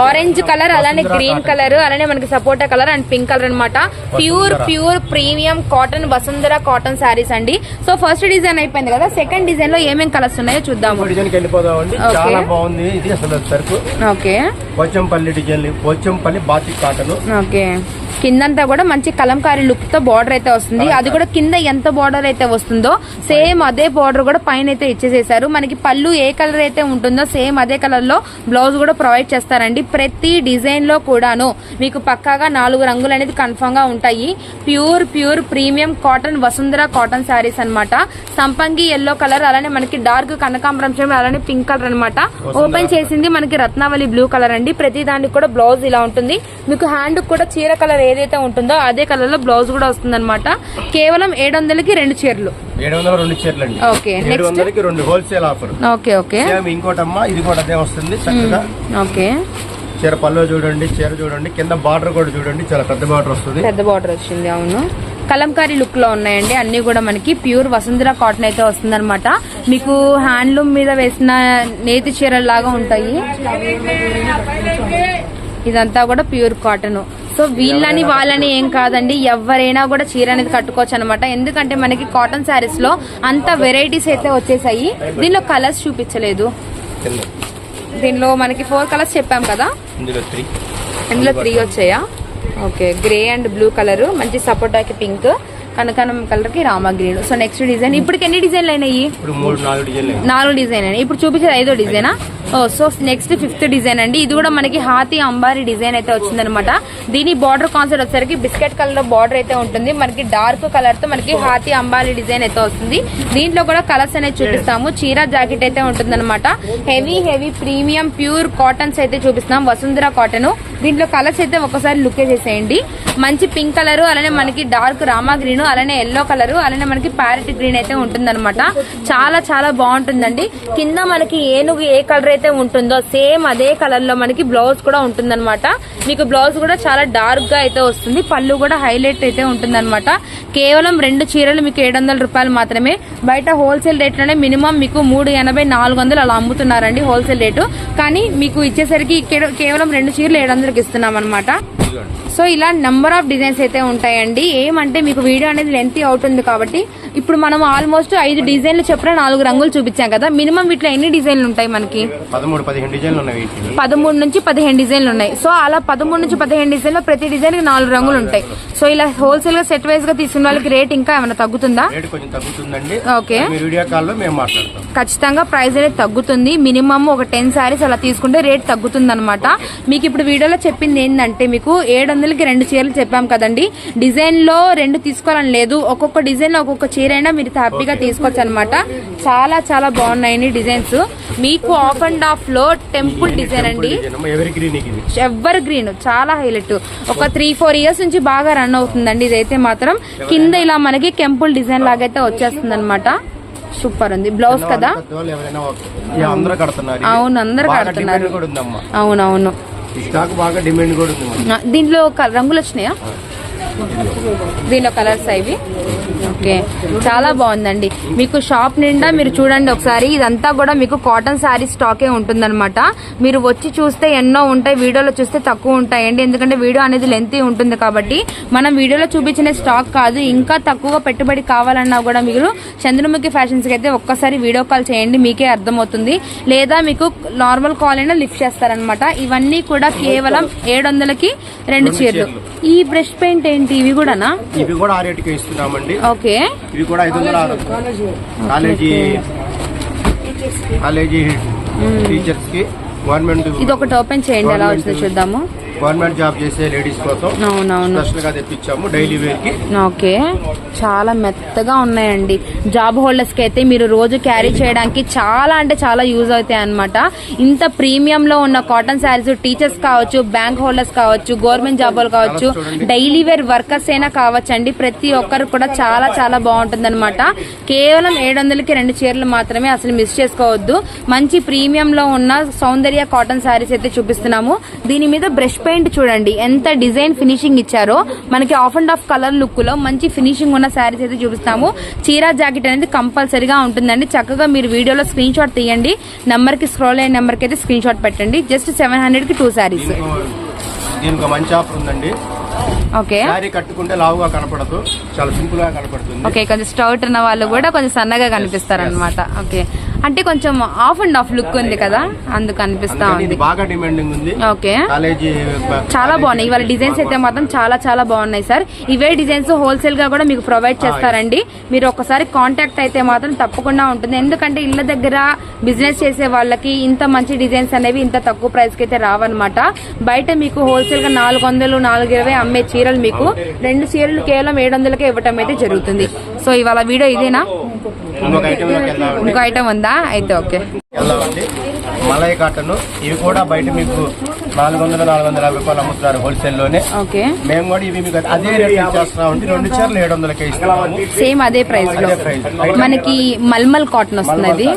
ఆరెంజ్ కలర్ అలానే గ్రీన్ కలర్ అలానే మనకి sapota colour and pink colour అన్నమాట. Pure pure premium cotton Vasundhara cotton saris అండి. సో ఫస్ట్ డిజైన్ అయిపోయింది కదా సెకండ్ డిజైన్లో ఏమేం కలర్స్ ఉన్నాయో చూద్దాము. డిజైన్కి వెళ్ళిపోదామండి. చాలా బాగుంది. ఇది అసలు సరుకు. Okay. Pochampally design Pochampally batik cotton okay. కిందంతా కూడా మంచి కలంకారీ లుక్తో బార్డర్ అయితే వస్తుంది. అది కూడా కింద ఎంత బార్డర్ అయితే వస్తుందో సేమ్ అదే బార్డర్ కూడా పైన అయితే ఇచ్చేసేసారు మనకి పళ్ళు ఏ కలర్ అయితే ఉంటుందో సేమ్ అదే కలర్లో బ్లౌజ్ కూడా ప్రొవైడ్ చేస్తారండి. ప్రతి డిజైన్లో కూడాను మీకు పక్కాగా నాలుగు రంగులు అనేది కన్ఫర్మ్గా ఉంటాయి. Pure pure premium cotton Vasundhara cotton saris అన్నమాట. సంపంగి ఎల్లో కలర్ అలానే మనకి డార్క్ కనకాంబరం అలానే పింక్ కలర్ అన్నమాట. ఓపెన్ చేసింది మనకి రత్నావళి బ్లూ కలర్ అండి. ప్రతి దానికి కూడా బ్లౌజ్ ఇలా ఉంటుంది. మీకు హ్యాండ్ కూడా చీర కలర్ ఏదైతే ఉంటుందో అదే కలర్లో బ్లౌజ్ కూడా వస్తుంది కేవలం ఏడు వందలకి రెండు చీరలు. ఏడు వందల రెండు చీరలు అండి Okay, ఏడు next. వందలకి రెండు wholesale offer. Okay okay. Same ఇంకోటమ్మా ఇది కూడా అదే వస్తుంది చక్కగా. ఓకే. చీర పళ్ళు చూడండి చీర చూడండి కింద బార్డర్ కూడా చూడండి చాలా పెద్ద బార్డర్ వస్తుంది. పెద్ద బార్డర్ వచ్చింది అవును. కలంకారీ లుక్లో ఉన్నాయండి అన్ని కూడా మనకి ప్యూర్ వసుంధర కాటన్ అయితే వస్తుందన్నమాట. మీకు హ్యాండ్లూమ్ మీద వేసిన నేతి చీరల లాగా ఉంటాయి. ఇదంతా కూడా ప్యూర్ కాటన్. సో వీళ్ళని వాళ్ళని ఏం కాదండి ఎవరైనా కూడా చీర అనేది కట్టుకోవచ్చు అనమాట ఎందుకంటే మనకి కాటన్ శారీస్లో అంత వెరైటీస్ అయితే వచ్చేసాయి. దీనిలో కలర్స్ చూపించలేదు. దీనిలో మనకి ఫోర్ కలర్స్ చెప్పాం కదా? ఇందులో త్రీ వచ్చాయా? Okay grey and blue colour మంచి సపోటాకి పింక్ కనకానం కలర్కి Rama green so next design ఇప్పటికి ఎన్ని డిజైన్లు అయినాయి? నాలుగు డిజైన్ అయినాయి. ఇప్పుడు చూపించేది ఐదో డిజైనా? ఓ సో నెక్స్ట్ ఫిఫ్త్ డిజైన్ అండి. ఇది కూడా మనకి హాతి అంబారి డిజైన్ అయితే వచ్చిందనమాట దీని బార్డర్ కాన్సెప్ట్ వచ్చేసరికి బిస్కెట్ కలర్లో బార్డర్ అయితే ఉంటుంది. మనకి డార్క్ కలర్తో మనకి హాతి అంబారి డిజైన్ అయితే వస్తుంది. దీంట్లో కూడా కలర్స్ అనేది చూపిస్తాము. చీర జాకెట్ అయితే ఉంటుందన్నమాట. Heavy heavy premium pure cottons అయితే చూపిస్తాం వసుంధర కాటన్ దీంట్లో కలర్స్ అయితే ఒకసారి లుక్ చేసేయండి. మంచి పింక్ కలర్ అలానే మనకి డార్క్ రామా గ్రీన్ అలానే ఎల్లో కలర్ అలానే మనకి ప్యారెట్ గ్రీన్ అయితే ఉంటుందన్నమాట. చాలా చాలా బాగుంటుందండి. కింద మనకి ఏనుగు ఏ కలర్ అయితే ఉంటుందో సేమ్ అదే కలర్లో మనకి బ్లౌజ్ కూడా ఉంటుందన్నమాట. మీకు బ్లౌజ్ కూడా చాలా డార్క్గా అయితే వస్తుంది. పళ్ళు కూడా హైలైట్ అయితే ఉంటుందన్నమాట. కేవలం రెండు చీరలు మీకు ఏడు వందల రూపాయలు మాత్రమే. బయట హోల్సేల్ రేట్లోనే మినిమం మీకు మూడు ఎనభై నాలుగు వందలు అలా అమ్ముతున్నారండి హోల్సేల్ రేటు. కానీ మీకు ఇచ్చేసరికి కేవలం రెండు చీరలు ఏడు వందలకి ఇస్తున్నాం అనమాట. సో ఇలా నెంబర్ ఆఫ్ డిజైన్స్ అయితే ఉంటాయండి ఏమంటే మీకు వీడియో అనేది లెంతీ అవుతుంది కాబట్టి ఇప్పుడు మనం ఆల్మోస్ట్ ఐదు డిజైన్లు చెప్పిన నాలుగు రంగులు చూపించాం కదా. మినిమం వీటిలో ఎన్ని డిజైన్లు ఉంటాయి మనకి? పదమూడు పదిహేను డిజైన్లు ఉన్నాయి వీటికి పదమూడు నుంచి పదిహేను డిజైన్లు ఉన్నాయి. సో అలా పదమూడు నుంచి పదిహేను డిజైన్లో ప్రతి డిజైన్ నాలుగు రంగులు ఉంటాయి. సో ఇలా హోల్సేల్గా సెట్ వైజ్గా తీసుకున్న వాళ్ళకి రేట్ ఇంకా ఏమైనా తగ్గుతుందా? ఓకే. ఖచ్చితంగా ప్రైస్ అనేది తగ్గుతుంది. మినిమం ఒక టెన్ శారీస్ అలా తీసుకుంటే రేట్ తగ్గుతుంది అనమాట మీకు ఇప్పుడు వీడియోలో చెప్పింది ఏంటంటే మీకు ఏడు వందలకి రెండు చీరలు చెప్పాం కదండి. డిజైన్లో రెండు తీసుకోవాలని లేదు. ఒక్కొక్క డిజైన్లో ఒక్కొక్క చీర అయినా మీరు హ్యాపీగా తీసుకోవచ్చు అనమాట చాలా చాలా బాగున్నాయండి డిజైన్స్. మీకు ఆఫ్ అండ్ ఆఫ్లో టెంపుల్ డిజైన్ అండి. ఎవరి గ్రీన్ చాలా హైలైట్ ఒక త్రీ ఫోర్ ఇయర్స్ నుంచి బాగా రన్ అవుతుందండి ఇదైతే మాత్రం. కింద ఇలా మనకి కెంపుల్ డిజైన్ లాగైతే వచ్చేస్తుంది అనమాట సూపర్ ఉంది బ్లౌజ్ కదా. అవును, అందరూ కడుతున్నారు. అవునవును. దీంట్లో రంగులు వచ్చినాయా? దీనిలో కలర్స్ ఇవి ఓకే. చాలా బాగుందండి. మీకు షాప్ నిండా మీరు చూడండి ఒకసారి. ఇదంతా కూడా మీకు కాటన్ శారీ స్టాకే ఉంటుందన్నమాట. మీరు వచ్చి చూస్తే ఎన్నో ఉంటాయి వీడియోలో చూస్తే తక్కువ ఉంటాయండి. ఎందుకంటే వీడియో అనేది లెంతీ ఉంటుంది కాబట్టి మనం వీడియోలో చూపించిన స్టాక్ కాదు. ఇంకా తక్కువ పెట్టుబడి కావాలన్నా కూడా మీరు చంద్రముఖి ఫ్యాషన్స్కి అయితే ఒక్కసారి వీడియో కాల్ చేయండి. మీకే అర్థమవుతుంది. లేదా మీకు నార్మల్ కాల్ అయినా లిఫ్ట్ చేస్తారనమాట ఇవన్నీ కూడా కేవలం ఏడు వందలకి రెండు చీరలు. ఈ బ్రష్ పెయింట్ ఏంటి? ఇవి కూడానా? ఇవి కూడా ఆ రేటుకే ఇస్తున్నామండి. ఓకే. ఇవి కూడా ఐదు వందల ఆరు. కాలేజీ కాలేజీ టీచర్స్కి గవర్నమెంట్ ఇది ఒకటి ఓపెన్ చేయండి ఎలా వచ్చిందో చూద్దాము. గవర్నమెంట్ జాబ్ చేసే లేడీస్ కోసం అవునవును. స్పెషల్గా తెప్పించాము డైలీ వేర్కి. ఓకే. చాలా మెత్తగా ఉన్నాయండి. జాబ్ హోల్డర్స్కి అయితే మీరు రోజు క్యారీ చేయడానికి చాలా అంటే చాలా యూజ్ అవుతాయి అనమాట ఇంత ప్రీమియం లో ఉన్న కాటన్ శారీస్ టీచర్స్ కావచ్చు బ్యాంక్ హోల్డర్స్ కావచ్చు గవర్నమెంట్ జాబ్ కావచ్చు డైలీ వేర్ వర్కర్స్ అయినా కావచ్చు అండి ప్రతి ఒక్కరు కూడా చాలా చాలా బాగుంటుంది అనమాట కేవలం ఏడు వందలకి రెండు చీరలు మాత్రమే అసలు మిస్ చేసుకోవద్దు. మంచి ప్రీమియం లో ఉన్న సౌందర్య కాటన్ శారీస్ అయితే చూపిస్తున్నాము. దీని మీద బ్రష్ పెయింట్ చూడండి. ఎంత డిజైన్ ఫినిషింగ్ ఇచ్చారో. మనకి ఆఫ్ అండ్ ఆఫ్ కలర్ లుక్లో మంచి ఫినిషింగ్ ఉన్న శారీస్ అయితే చూపిస్తాము. చీర జాకెట్ అనేది కంపల్సరీగా ఉంటుందండి. చక్కగా మీరు వీడియోలో స్క్రీన్ షాట్ తీయండి. నెంబర్కి స్క్రోల్ అయిన నెంబర్కి అయితే స్క్రీన్ షాట్ పెట్టండి. జస్ట్ సెవెన్ హండ్రెడ్కి టూ శారీస్ దీనికి ఒక మంచి ఆఫర్ ఉందండి. ఓకే శారీ కట్టుకుంటే లావుగా కనపడదు. చాలా సింపుల్గా కనపడుతుంది. ఓకే కొంచెం స్టౌట్ ఉన్న వాళ్ళు కూడా కొంచెం సన్నగా కనిపిస్తారు అనమాట ఓకే అంటే కొంచెం ఆఫ్ అండ్ ఆఫ్ లుక్ ఉంది కదా అందుకు అనిపిస్తా ఉంది. బాగా డిమాండింగ్ ఉంది. ఓకే. కాలేజీ చాలా బాగున్నాయి. ఇవాళ డిజైన్స్ అయితే మాత్రం చాలా చాలా బాగున్నాయి సార్. ఇవే డిజైన్స్ హోల్సేల్గా కూడా మీకు ప్రొవైడ్ చేస్తారండి. మీరు ఒకసారి కాంటాక్ట్ అయితే మాత్రం తప్పకుండా ఉంటుంది. ఎందుకంటే ఇళ్ళ దగ్గర బిజినెస్ చేసే వాళ్ళకి ఇంత మంచి డిజైన్స్ అనేవి ఇంత తక్కువ ప్రైస్కి అయితే రావన్నమాట. బయట మీకు హోల్సేల్గా నాలుగు వందలు నాలుగు ఇరవై అమ్మే చీరలు మీకు రెండు చీరలు కేవలం ఏడు వందలకే ఇవ్వటం అయితే జరుగుతుంది. సో ఇవాళ వీడియో ఇదేనా? ఇంకొక ఇంకో ఐటమ్ ఉందా? అయితే ఓకే వెళ్దామండి మలై కాటన్ ఇవి కూడా బయట మీకు నాలుగు వందల నాలుగు వందల యాభై రూపాయలు అమ్ముతున్నారు హోల్సేల్లోనే. ఓకే. మేము కూడా ఇవి మీకు అదే రేట్ ఇచ్చేస్తున్నామండి రెండు చీరలు ఏడు వందలకే ఇస్తున్నాము. సేమ్ అదే ప్రైస్లో. మనకి మల్మల్ కాటన్ వస్తుంది అది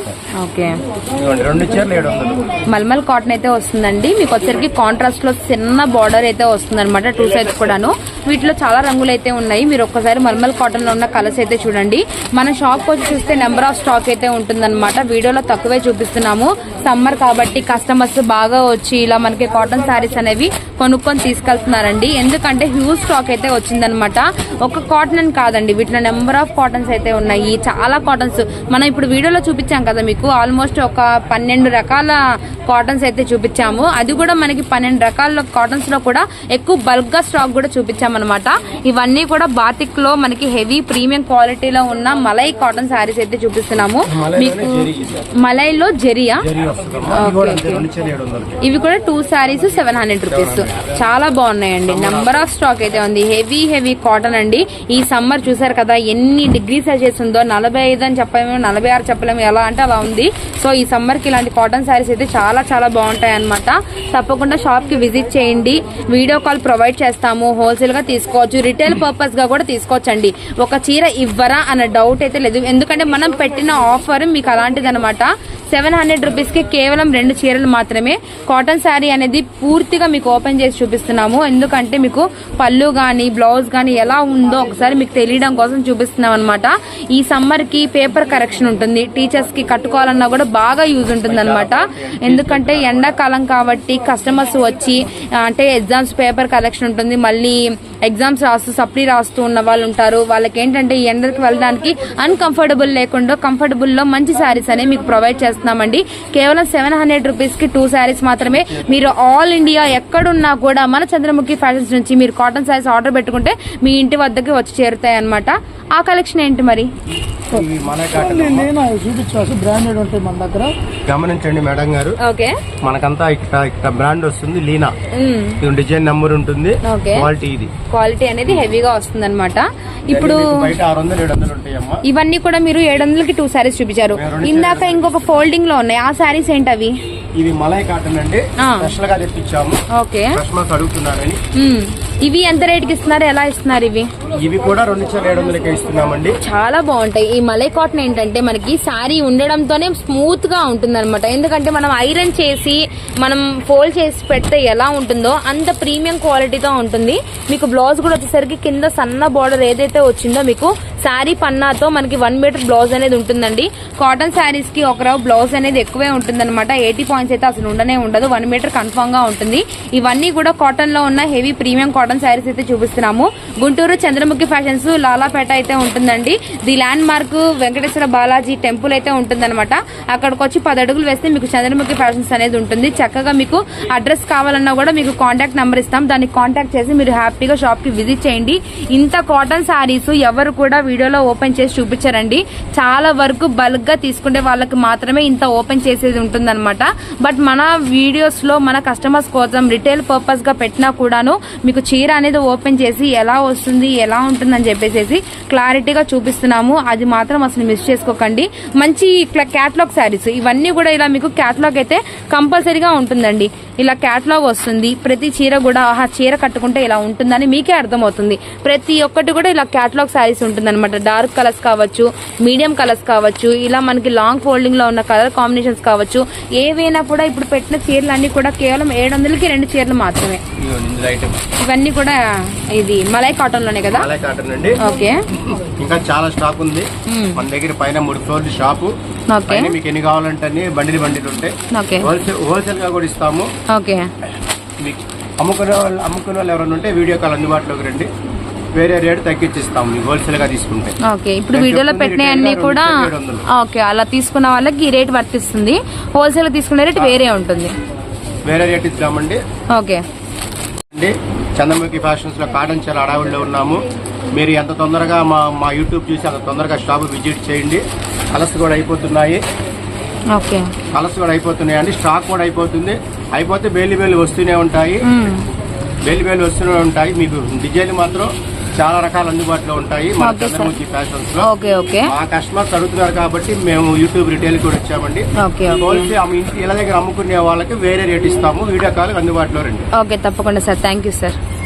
ఓకే. ఇదిగోండి రెండు చీరలు ఏడు వందలు. మల్మల్ కాటన్ అయితే వస్తుందండి. మీకు వచ్చరికి కాంట్రాస్ట్లో చిన్న బార్డర్ అయితే వస్తుంది అనమాట టూ సైడ్స్ కూడాను. వీటిలో చాలా రంగులు అయితే ఉన్నాయి. మీరు ఒక్కసారి మల్మల్ కాటన్లో ఉన్న కలర్స్ అయితే చూడండి. మన షాప్ వచ్చి చూస్తే నెంబర్ ఆఫ్ స్టాక్ అయితే ఉంటుందన్నమాట. వీడియోలో తక్కువే చూపిస్తున్నాము. సమ్మర్ కాబట్టి కస్టమర్స్ బాగా వచ్చి ఇలా మనకి కాటన్ శారీస్ అనేవి కొనుక్కొని తీసుకెళ్తున్నారండి. ఎందుకంటే హ్యూజ్ స్టాక్ అయితే వచ్చిందనమాట. ఒక కాటన్ అని కాదండి వీటిలో నెంబర్ ఆఫ్ కాటన్స్ అయితే ఉన్నాయి. చాలా కాటన్స్ మనం ఇప్పుడు వీడియోలో చూపించాం కదా మీకు ఆల్మోస్ట్ ఒక పన్నెండు రకాల కాటన్స్ అయితే చూపించాము. అది కూడా మనకి పన్నెండు రకాల కాటన్స్లో కూడా ఎక్కువ బల్క్గా స్టాక్ కూడా చూపించామన్నమాట ఇవన్నీ కూడా బాతిక్లో మనకి హెవీ ప్రీమియం క్వాలిటీలో ఉన్న మలై కాటన్ శారీస్ అయితే చూపిస్తున్నాము. మీకు మలైలో జెరియా? ఇవి కూడా two saris seven hundred rupees చాలా బాగున్నాయండి. నెంబర్ ఆఫ్ స్టాక్ అయితే ఉంది. హెవీ హెవీ కాటన్ అండి. ఈ సమ్మర్ చూసారు కదా ఎన్ని డిగ్రీ సెల్సియస్ ఉందో నలభై ఐదు అని చెప్పలేము నలభై ఆరు చెప్పలేము ఎలా అంటే అలా ఉంది. సో ఈ సమ్మర్కి ఇలాంటి కాటన్ శారీస్ అయితే చాలా చాలా బాగుంటాయి అనమాట తప్పకుండా షాప్కి విజిట్ చేయండి. వీడియో కాల్ ప్రొవైడ్ చేస్తాము. హోల్సేల్గా తీసుకోవచ్చు. రిటైల్ పర్పస్గా కూడా తీసుకోవచ్చండి. ఒక చీర ఇవ్వరా అన్న డౌట్ అయితే లేదు. ఎందుకంటే మనం పెట్టిన ఆఫర్ మీకు అలాంటిది అనమాట సెవెన్ హండ్రెడ్ రూపీస్కి కేవలం రెండు చీరలు మాత్రమే. కాటన్ శారీ అనేది పూర్తిగా మీకు ఓపెన్ చేసి చూపిస్తున్నాము. ఎందుకంటే మీకు పళ్ళు కానీ బ్లౌజ్ కానీ ఎలా ఉందో ఒకసారి మీకు తెలియడం కోసం చూపిస్తున్నాం అనమాట ఈ సమ్మర్కి పేపర్ కరెక్షన్ ఉంటుంది. టీచర్స్కి కట్టుకోవాలన్నా కూడా బాగా యూజ్ ఉంటుంది అనమాట ఎందుకంటే ఎండాకాలం కాబట్టి కస్టమర్స్ వచ్చి అంటే ఎగ్జామ్స్ పేపర్ కలెక్షన్ ఉంటుంది. మళ్ళీ ఎగ్జామ్స్ రాస్తూ సప్లీ రాస్తూ ఉన్న వాళ్ళు ఉంటారు. వాళ్ళకి ఏంటంటే ఈ ఎండకి వెళ్ళడానికి అన్కంఫర్టబుల్ లేకుండా కంఫర్టబుల్లో మంచి శారీస్ అనేవి మీకు ప్రొవైడ్ చేస్తున్నామండి. కేవలం సెవెన్ హండ్రెడ్ రూపీస్కి టూ శారీస్ మాత్రమే. మీరు ఆల్ ఇండియా ఎక్కడున్నా కూడా మన చంద్రముఖి ఫ్యాషన్స్ నుంచి మీరు కాటన్ శారీస్ ఆర్డర్ పెట్టుకుంటే మీ ఇంటి వద్దకి వచ్చి చేరుతాయి అనమాట ఆ కలెక్షన్ ఏంటి మరి? బ్రాండెడ్ ఉంటాయి మన దగ్గర. గమనించండి మేడం గారు. ఓకే. మనకంతా ఇక్కడ ఇక్కడ బ్రాండ్ వస్తుంది లీనా. ఇది డిజైన్ నెంబర్ ఉంటుంది. క్వాలిటీ ఇది. క్వాలిటీ అనేది హెవీగా వస్తుంది అనమాట ఇప్పుడు ఇవన్నీ కూడా మీరు ఏడు వందలకి టూ శారీస్ చూపించారు. ఇందాక ఇంకొక ఫోల్డింగ్లో ఉన్నాయి. ఆ శారీస్ ఏంటి అవి? ఇవి మలై కాటన్ అండి. స్పెషల్గా తెప్పించాము ఓకే కస్టమర్స్ అడుగుతున్నారని. ఇవి ఎంత రేట్కి ఇస్తున్నారు? ఎలా ఇస్తున్నారు ఇవి? ఇవి కూడా రెండు ఏడు వందలకే ఇస్తున్నామండి. చాలా బాగుంటాయి. ఈ మలై కాటన్ ఏంటంటే మనకి శారీ ఉండడంతోనే స్మూత్గా ఉంటుంది ఎందుకంటే మనం ఐరన్ చేసి మనం ఫోల్డ్ చేసి పెడితే ఎలా ఉంటుందో అంత ప్రీమియం క్వాలిటీతో ఉంటుంది. మీకు బ్లౌజ్ కూడా వచ్చేసరికి కింద సన్న బార్డర్ ఏదైతే వచ్చిందో మీకు శారీ పన్నాతో మనకి వన్ మీటర్ బ్లౌజ్ అనేది ఉంటుందండి. కాటన్ శారీస్కి ఒక బ్లౌజ్ అనేది ఎక్కువే ఉంటుంది అనమాట ఎయిటీ పాయింట్స్ అయితే అసలు ఉండనే ఉండదు. వన్ మీటర్ కన్ఫామ్గా ఉంటుంది. ఇవన్నీ కూడా కాటన్లో ఉన్న హెవీ ప్రీమియం కాటన్ శారీస్ అయితే చూపిస్తున్నాము. గుంటూరు చంద్రముఖి ఫ్యాషన్స్ లాలాపేట అయితే ఉంటుందండి. The landmark Venkateswara Balaji temple అయితే ఉంటుందన్నమాట. అక్కడికి వచ్చి పది అడుగులు వేస్తే మీకు చంద్రముఖి ఫ్యాషన్స్ అనేది ఉంటుంది. చక్కగా మీకు అడ్రస్ కావాలన్నా కూడా మీకు కాంటాక్ట్ నెంబర్ ఇస్తాం. దాన్ని కాంటాక్ట్ చేసి మీరు హ్యాపీగా షాప్కి విజిట్ చేయండి. ఇంత కాటన్ శారీస్ ఎవరు కూడా వీడియోలో ఓపెన్ చేసి చూపించారండి. చాలా వరకు బల్క్గా తీసుకునే వాళ్ళకి మాత్రమే ఇంత ఓపెన్ చేసేది ఉంటుందన్నమాట. బట్ మన వీడియోస్లో మన కస్టమర్స్ కోసం రిటైల్ పర్పస్గా పెట్టినా కూడాను మీకు చీర అనేది ఓపెన్ చేసి ఎలా వస్తుంది ఎలా ఉంటుందని చెప్పేసి క్లారిటీగా చూపిస్తున్నాము. అది మాత్రం అసలు మిస్ చేసుకోకండి. మంచి క్యాట్లాగ్ శారీస్ ఇవన్నీ కూడా ఇలా మీకు క్యాట్లాగ్ అయితే కంపల్సరీగా ఉంటుందండి. ఇలా క్యాట్లాగ్ వస్తుంది. ప్రతి చీర కూడా ఆహా చీర కట్టుకుంటే ఇలా ఉంటుందని మీకే అర్థమవుతుంది. ప్రతి ఒక్కటి కూడా ఇలా క్యాట్లాగ్ శారీస్ ఉంటుందన్నమాట. డార్క్ కలర్స్ కావచ్చు మీడియం కలర్స్ కావచ్చు ఇలా మనకి లాంగ్ ఫోల్డింగ్లో ఉన్న కలర్ కాంబినేషన్స్ కావచ్చు ఏవైనా కూడా ఇప్పుడు పెట్టిన చీరలు అన్ని కూడా కేవలం ఏడు వందలకి రెండు చీరలు మాత్రమే. ఇవన్నీ కూడా ఇది మలై కాటన్లోనే కదా? అలా కాటన్ అండి. ఓకే. ఇంకా చాలా స్టాక్ ఉంది. మన దగ్గర పైన మూడు ఫ్లోర్లు షాపు పైన మీకు ఎన్ని కావాలంటే అన్ని బండిలు బండిలు ఉంటాయి. హోల్సేల్ హోల్సేల్గా కూడా ఇస్తాము. ఓకే. మీకు అమ్ముకునే వాళ్ళు అమ్ముకునే వాళ్ళు ఎవరైనా ఉంటే వీడియో కాల్ అందుబాటులోకి రండి. వేరే రేటు తగ్గించి ఇస్తాము మీకు హోల్సేల్గా తీసుకుంటే. ఓకే. ఇప్పుడు వీడియోలో చెప్తుంది పెట్టిన రిటైల్ అన్ని గా కూడా. ఓకే. అలా తీసుకున్న వాళ్ళకి ఈ రేట్ వర్తిస్తుంది. హోల్సేల్ తీసుకునే రేట్ వేరే ఉంటుంది. వేరే రేట్ ఇస్తామండి ఓకే. అండి చంద్రముఖి ఫ్యాషన్స్లో కాటన్ చాలా అడవుల్లో ఉన్నాము. మీరు ఎంత తొందరగా మా మా యూట్యూబ్ చూసి అంత తొందరగా షాప్ విజిట్ చేయండి. కలర్స్ కూడా అయిపోతున్నాయి. ఓకే. కలర్స్ కూడా అయిపోతున్నాయి అండి స్టాక్ కూడా అయిపోతుంది. అయిపోతే బేలి బేలు వస్తూనే ఉంటాయి. బేలి బేలు వస్తూనే ఉంటాయి. మీకు డిజైన్ మాత్రం చాలా రకాలు అందుబాటులో ఉంటాయి. చంద్రముఖి ఫ్యాషన్స్లో. మా కస్టమర్స్ అడుగుతున్నారు కాబట్టి మేము యూట్యూబ్ రిటైల్ కూడా వచ్చామండి. ఇంటి ఇళ్ళ దగ్గర అమ్ముకునే వాళ్ళకి వేరే రేట్ ఇస్తాము. వీడియో కాల్ అందుబాటులో రండి. ఓకే తప్పకుండా సార్. Thank sir.